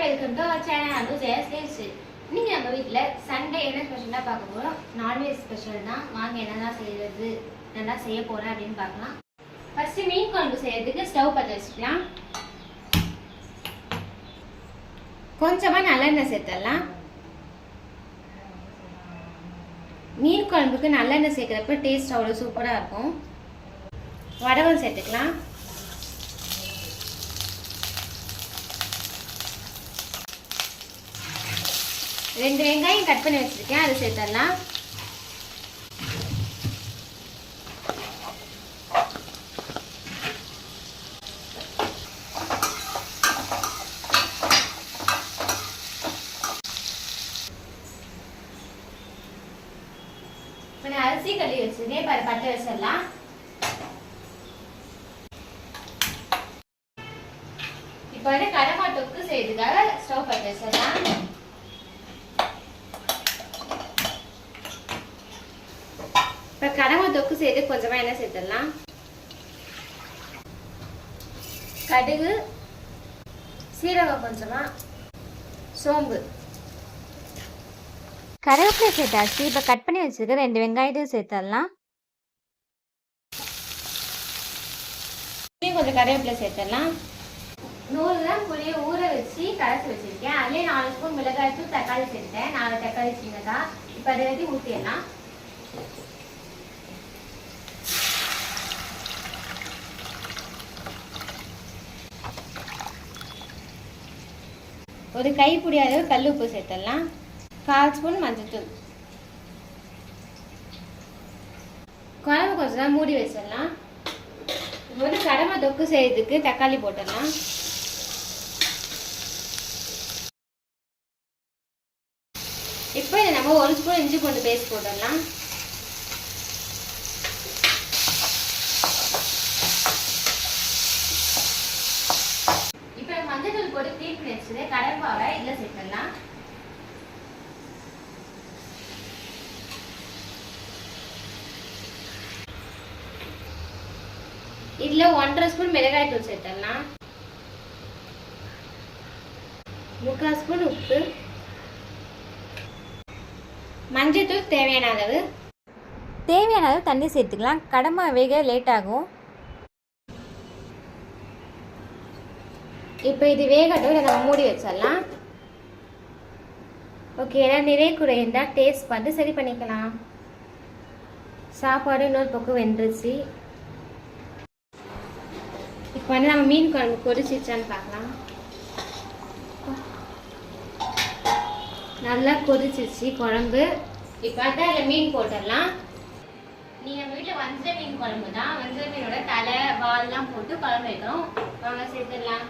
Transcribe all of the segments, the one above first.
Welcome to our channel அன்பு Jayas caste இன்னைக்கு நம்ம வீட்டில் சண்டே என்ன ஸ்பெஷலாக பார்க்க போகிறோம் நான்வெஜ் ஸ்பெஷல் தான். வாங்க என்னதான் செய்யறது நல்லா செய்ய போகிறேன் அப்படின்னு பார்க்கலாம். ஃபஸ்ட்டு மீன் குழம்பு செய்யறதுக்கு ஸ்டவ் பற்ற வச்சுக்கலாம். கொஞ்சமாக நல்லெண்ணெய் சேர்த்துடலாம். மீன் குழம்புக்கு நல்லெண்ணெய் சேர்க்குறப்ப டேஸ்ட் அவ்வளோ சூப்பராக இருக்கும். வடவல் சேர்த்துக்கலாம். ரெண்டு வெங்காயம் கட் பண்ணி வச்சிருக்கேன் அதை சேர்த்துடலாம். இப்போ நான் அரிசி கழுவி வச்சிருக்கேன் இப்போ அதை பற்ற வச்சிடலாம். இப்போ வந்து கடமாட்டோக்கு செய்யறதுக்காக ஸ்டவ் பற்ற வச்சிடலாம். கடமை தொக்கு செய்து கொஞ்சமா எண்ணெய் சேர்த்துடலாம். கடுகு சீரகம் கொஞ்சமா சோம்பு. கருவேப்பிலை சேர்த்தாச்சு. இப்போ கட் பண்ணி வச்சிருக்க ரெண்டு வெங்காயத்தையும் சேர்த்துடலாம். கொஞ்சம் கருவேப்பிலை சேர்த்துடலாம். நூறு கிராம் புளியை ஊற வச்சு கரைச்சி வச்சிருக்கேன். அதுலேயே நாலு ஸ்பூன் மிளகாய் தூள் தக்காளி சேர்த்தேன் நாலு தக்காளி சின்னதா. இப்போ அதை ஊற்றிடலாம் ஒரு கைப்பிடி அளவு கல் உப்பு சேர்த்துடலாம். கால் ஸ்பூன் மஞ்சள்தூள் குழம்பு கொஞ்சம் தான் மூடி வச்சிடலாம். இப்போ வந்து கடமை தொக்கு செய்யறதுக்கு தக்காளி போட்டுடலாம். இப்போ இதை நம்ம ஒரு ஸ்பூன் இஞ்சி பூண்டு பேஸ்ட் போட்டுடலாம் இப்போ மஞ்சள் தூள் போட்டு கடற்பாவை பண்ணி செட் பண்ணலாம் இதில் ஒன்றரை ஸ்பூன் மிளகாய் தூள் சேர்த்துடலாம். முக்கால் ஸ்பூன் உப்பு. மஞ்சள் தூள் தேவையான அளவு தேவையான அளவு தண்ணி சேர்த்துக்கலாம். கடமை வேக லேட் ஆகும். இப்போ இது வேகட்டும் இதை நம்ம மூடி வச்சிடலாம். ஓகே ஏன்னா நிறைய குறை இருந்தால் டேஸ்ட் பார்த்து சரி பண்ணிக்கலாம். சாப்பாடு இன்னொரு பக்கம் வெந்துருச்சு. இப்போ வந்து நம்ம மீன் குழம்பு கொதிச்சிச்சான்னு பார்க்கலாம். நல்லா கொதிச்சிச்சு குழம்பு. இப்போ பார்த்தா அதில் மீன் போட்டுடலாம். நீ நம்ம வீட்டில் வஞ்சர மீன் குழம்பு தான். வஞ்சர மீனோட தலை வால்லாம் போட்டு குழம்பு வைக்கிறோம் வாங்க சேர்த்துடலாம்.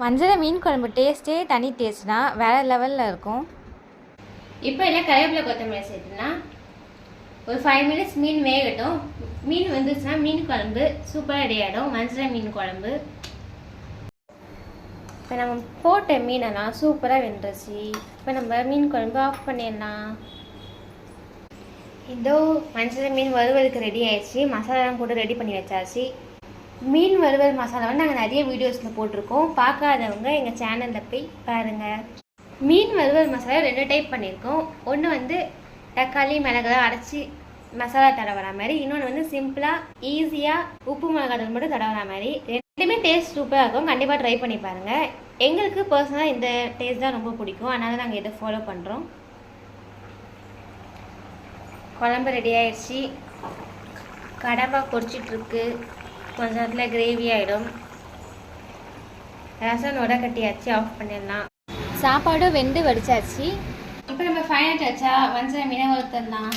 வஞ்சர மீன் குழம்பு டேஸ்ட்டே தனி டேஸ்ட் தான். வேறு லெவலில் இருக்கும். இப்போ எல்லாம் கருவேப்பிலை கொத்தமல்லி சேர்த்துனா ஒரு ஃபைவ் மினிட்ஸ் மீன் வேகட்டும். மீன் வந்துச்சுன்னா மீன் குழம்பு சூப்பராக ரெடி ஆகிடும் வஞ்சர மீன் குழம்பு. இப்போ நம்ம போட்ட மீனெல்லாம் சூப்பராக வெந்துருச்சு. இப்போ நம்ம மீன் குழம்பு ஆஃப் பண்ணிடலாம். இதோ வஞ்சர மீன் வறுவலுக்கு ரெடி ஆயிடுச்சு. மசாலாலாம் போட்டு ரெடி பண்ணி வச்சாச்சு. மீன் வறுவல் மசாலாவை நாங்கள் நிறைய வீடியோஸில் போட்டிருக்கோம். பார்க்காதவங்க எங்கள் சேனலில் போய் பாருங்கள் மீன் வறுவல் மசாலா ரெண்டு டைப் பண்ணியிருக்கோம். ஒன்று வந்து தக்காளி மிளகாய் அரைச்சி மசாலா தடவுற மாதிரி. இன்னொன்று வந்து சிம்பிளாக ஈஸியாக உப்பு மிளகாய் மட்டும் தடவுற மாதிரி. ரெண்டுமே டேஸ்ட் சூப்பராக இருக்கும். கண்டிப்பாக ட்ரை பண்ணி பாருங்கள் எங்களுக்கு பர்சனலாக இந்த டேஸ்ட் தான் ரொம்ப பிடிக்கும். அதனால் நாங்கள் இதை ஃபாலோ பண்ணுறோம் குழம்பு ரெடி ஆயிடுச்சு. கடம்பா கொதிச்சிட்ருக்கு கொஞ்ச நேரத்தில் கிரேவி ஆகிடும் ரசம் நொட கட்டியாச்சு ஆஃப் பண்ணிடலாம். சாப்பாடும் வெந்து வடிச்சாச்சு. இப்போ நம்ம ஃபைனல் டச்சா வஞ்சர மீனை வறுத்துடலாம்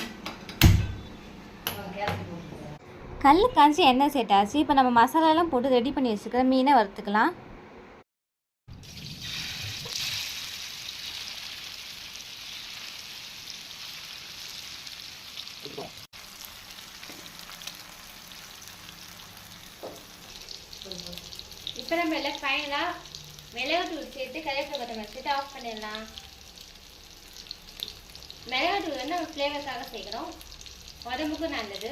கல் காய்ச்சி எண்ணெய் சேர்த்தாச்சு. இப்போ நம்ம மசாலாலாம் போட்டு ரெடி பண்ணி வச்சுக்கிற மீனை வறுத்துக்கலாம். இப்போ நம்ம எல்லாம் ஃபைனலாக மிளகுத்தூள் சேர்த்து கருவேப்பிலை கொத்தமல்லி சேர்த்து ஆஃப் பண்ணிடலாம். மிளகு வந்து நம்ம ஃப்ளேவருக்காக சேர்க்குறோம். உடம்புக்கும் நல்லது.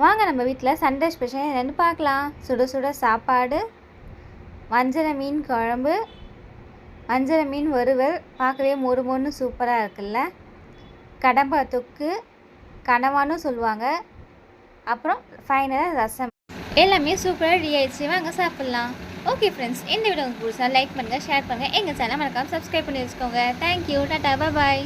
வாங்க நம்ம வீட்டில் சண்டே ஸ்பெஷல் என்னென்னு பார்க்கலாம். சுட சுட சாப்பாடு வஞ்சர மீன் குழம்பு வஞ்சர மீன் வறுவல். பார்க்கவே மொறு மொறுன்னு சூப்பராக இருக்குல்ல? கடம்பா தொக்கு கனவான்னு சொல்லுவாங்க. அப்புறம் ஃபைனலாக ரசம். எல்லாமே சூப்பராக ரெடி ஆயிடுச்சு. வாங்க சாப்பிட்லாம். ஓகே ஃப்ரெண்ட்ஸ் இந்த வீடியோ உங்களுக்கு பிடிச்சா லைக் பண்ணுங்கள் ஷேர் பண்ணுங்கள் எங்கள் சேனல் மறக்காமல் சப்ஸ்கிரைப் பண்ணி வச்சுக்கோங்க. தேங்க்யூ டாட்டா பாய்